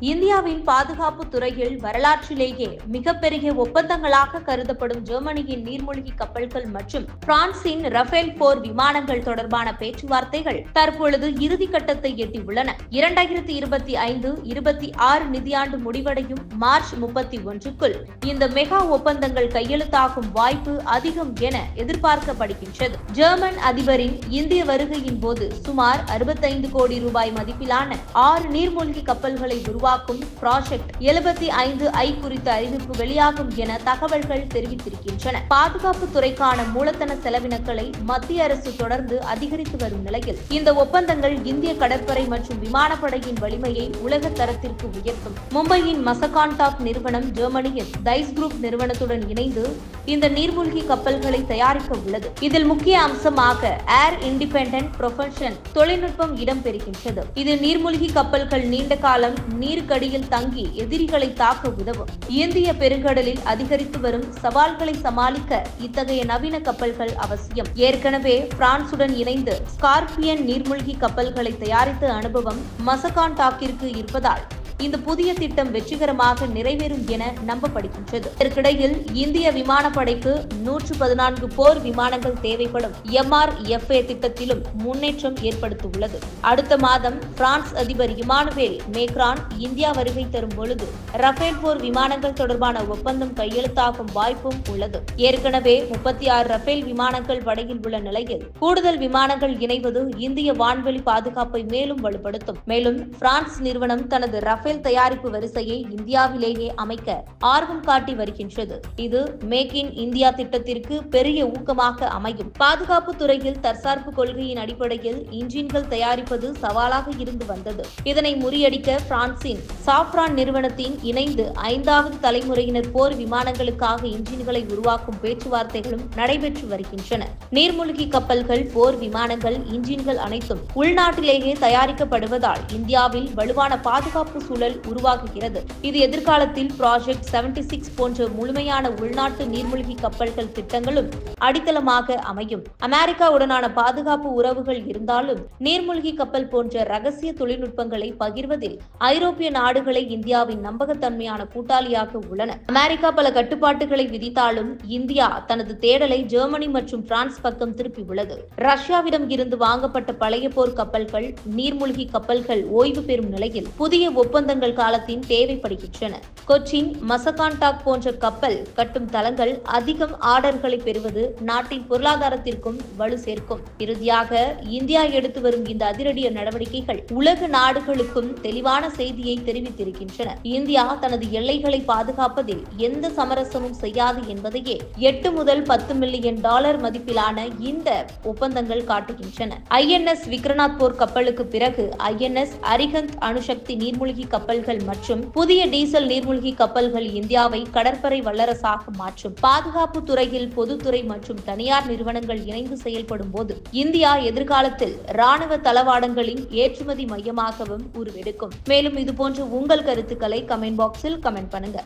இந்தியாவின் பாதுகாப்பு துறையில் வரலாற்றிலேயே மிகப்பெரிய ஒப்பந்தங்களாக கருதப்படும் ஜெர்மனியின் நீர்மூழ்கி கப்பல்கள் மற்றும் பிரான்சின் ரஃபேல் போர் விமானங்கள் தொடர்பான பேச்சுவார்த்தைகள் தற்பொழுது இறுதிக்கட்டத்தை எட்டியுள்ளன. இரண்டாயிரத்தி இருபத்தி ஐந்து இருபத்தி ஆறு நிதியாண்டு முடிவடையும் மார்ச் முப்பத்தி ஒன்றுக்குள் இந்த மெகா ஒப்பந்தங்கள் கையெழுத்தாகும் வாய்ப்பு அதிகம் என எதிர்பார்க்கப்படுகின்றது. ஜெர்மன் அதிபரின் இந்திய வருகையின் போது சுமார் அறுபத்தைந்து கோடி ரூபாய் மதிப்பிலான ஆறு நீர்மூழ்கி கப்பல்களை உருவாக்கும் ப்ராஜெக்ட் எழுபத்தி ஐந்து ஐ குறித்த அறிவிப்பு வெளியாகும் என தகவல்கள் தெரிவித்திருக்கின்றன. பாதுகாப்பு துறைக்கான மூலதன செலவினங்களை மத்திய அரசு தொடர்ந்து அதிகரித்து வரும் நிலையில் இந்த ஒப்பந்தங்கள் இந்திய கடற்படை மற்றும் விமானப்படையின் வலிமையை உலக தரத்திற்கு உயர்த்தும். மும்பையின் மசகான்டாக் நிறுவனம் ஜெர்மனியின் தைஸ் குரூப் நிறுவனத்துடன் இணைந்து இந்த நீர்மூழ்கி கப்பல்களை தயாரிக்க உள்ளது. இதில் முக்கிய அம்சமாக ஏர் இண்டிபெண்டன்ட் ப்ரொஃபஷன் தொழில்நுட்பம் இடம்பெறுகின்றது. இது நீர்மூழ்கி கப்பல்கள் நீண்ட காலம் நீர் நீருக்கடியில் தங்கி எதிரிகளை தாக்க உதவும். இந்திய பெருங்கடலில் அதிகரித்து வரும் சவால்களை சமாளிக்க இத்தகைய நவீன கப்பல்கள் அவசியம். ஏற்கனவே பிரான்சுடன் இணைந்து ஸ்கார்பியன் நீர்மூழ்கி கப்பல்களை தயாரித்த அனுபவம் மசகான் டாக்கிற்கு இருப்பதால் இந்த புதிய திட்டம் வெற்றிகரமாக நிறைவேறும் என நம்பப்படுகின்றது. இதற்கிடையில் இந்திய விமானப்படைக்கு நூற்று பதினான்கு போர் விமானங்கள் தேவைப்படும் எம்ஆர்எஃப்ஏ திட்டத்திலும் முன்னேற்றம் ஏற்படுத்தியுள்ளது. அடுத்த மாதம் பிரான்ஸ் அதிபர் இமானுவேல் மேக்ரான் இந்தியா வருகை தரும் பொழுது ரஃபேல் போர் விமானங்கள் தொடர்பான ஒப்பந்தம் கையெழுத்தாகும் வாய்ப்பும் உள்ளது. ஏற்கனவே முப்பத்தி ஆறு ரஃபேல் விமானங்கள் படையில் உள்ள நிலையில் கூடுதல் விமானங்கள் இணைவது இந்திய வான்வெளி பாதுகாப்பை மேலும் வலுப்படுத்தும். மேலும் பிரான்ஸ் நிறுவனம் தனது ரஃபேல் ரஃபேல் தயாரிப்பு வரிசையை இந்தியாவிலேயே அமைக்க ஆர்வம் காட்டி வருகின்றது. இது மேக் இன் இந்தியா திட்டத்திற்கு பெரிய ஊக்கமாக அமையும். பாதுகாப்பு துறையில் தற்சார்பு கொள்கையின் அடிப்படையில் இன்ஜின்கள் தயாரிப்பது சவாலாக இருந்து வந்தது. இதனை முறியடிக்க பிரான்சின் சாப்ரான் நிறுவனத்தின் இணைந்து ஐந்தாவது தலைமுறையினர் போர் விமானங்களுக்காக இன்ஜின்களை உருவாக்கும் பேச்சுவார்த்தைகளும் நடைபெற்று வருகின்றன. நீர்மூழ்கி கப்பல்கள் போர் விமானங்கள் இன்ஜின்கள் அனைத்தும் உள்நாட்டிலேயே தயாரிக்கப்படுவதால் இந்தியாவில் வலுவான பாதுகாப்பு சூழல் உருவாகுகிறது. இது எதிர்காலத்தில் ப்ராஜெக்ட் செவன்டி சிக்ஸ் போன்ற முழுமையான உள்நாட்டு நீர்மூழ்கி கப்பல்கள் திட்டங்களும் அடித்தளமாக அமையும். அமெரிக்காவுடனான பாதுகாப்பு உறவுகள் இருந்தாலும் நீர்மூழ்கி கப்பல் போன்ற ரகசிய தொழில்நுட்பங்களை பகிர்வதில் ஐரோப்பிய நாடுகளை இந்தியாவின் நம்பகத்தன்மையான கூட்டாளியாக உள்ளன. அமெரிக்கா பல கட்டுப்பாட்டுகளை விதித்தாலும் இந்தியா தனது தேடலை ஜெர்மனி மற்றும் பிரான்ஸ் பக்கம் திருப்பியுள்ளது ரஷ்யாவிடம் இருந்து வாங்கப்பட்ட பழைய போர் கப்பல்கள் நீர்மூழ்கி கப்பல்கள் ஓய்வு பெறும் நிலையில் புதிய ஒப்பந்தங்கள் காலத்தின் தேவைப்படுகின்றன. கொச்சின் மசகான்டாக் போன்ற கப்பல் கட்டும் தளங்கள் அதிகம் ஆர்டர்களை பெறுவது நாட்டின் பொருளாதாரத்திற்கும் வலு சேர்க்கும். இறுதியாக இந்தியா எடுத்து வரும் இந்த அதிரடிய நடவடிக்கைகள் உலக நாடுகளுக்கும் தெளிவான செய்தியை தெரிவித்திருக்கின்றன. இந்தியா தனது எல்லைகளை பாதுகாப்பதில் எந்த சமரசமும் செய்யாது என்பதையே எட்டு முதல் பத்து மில்லியன் டாலர் மதிப்பிலான இந்த ஒப்பந்தங்கள் காட்டுகின்றன. ஐஎன்எஸ் விக்ரநாத் போர் கப்பலுக்கு பிறகு ஐஎன்எஸ் அரிஹந்த் அணுசக்தி நீர்மூழ்கி கப்பல்கள் மற்றும் புதிய டீசல் நீர்மூழ்கி கப்பல்கள் இந்தியாவை கடற்படை வல்லரசாக மாற்றும். பாதுகாப்பு துறையில் பொதுத்துறை மற்றும் தனியார் நிறுவனங்கள் இணைந்து செயல்படும் போது இந்தியா எதிர்காலத்தில் ராணுவ தளவாடங்களின் ஏற்றுமதி மையமாகவும் உருவெடுக்கும். மேலும் இதுபோன்ற உங்கள் கருத்துக்களை கமெண்ட் பாக்ஸில் கமெண்ட் பண்ணுங்க.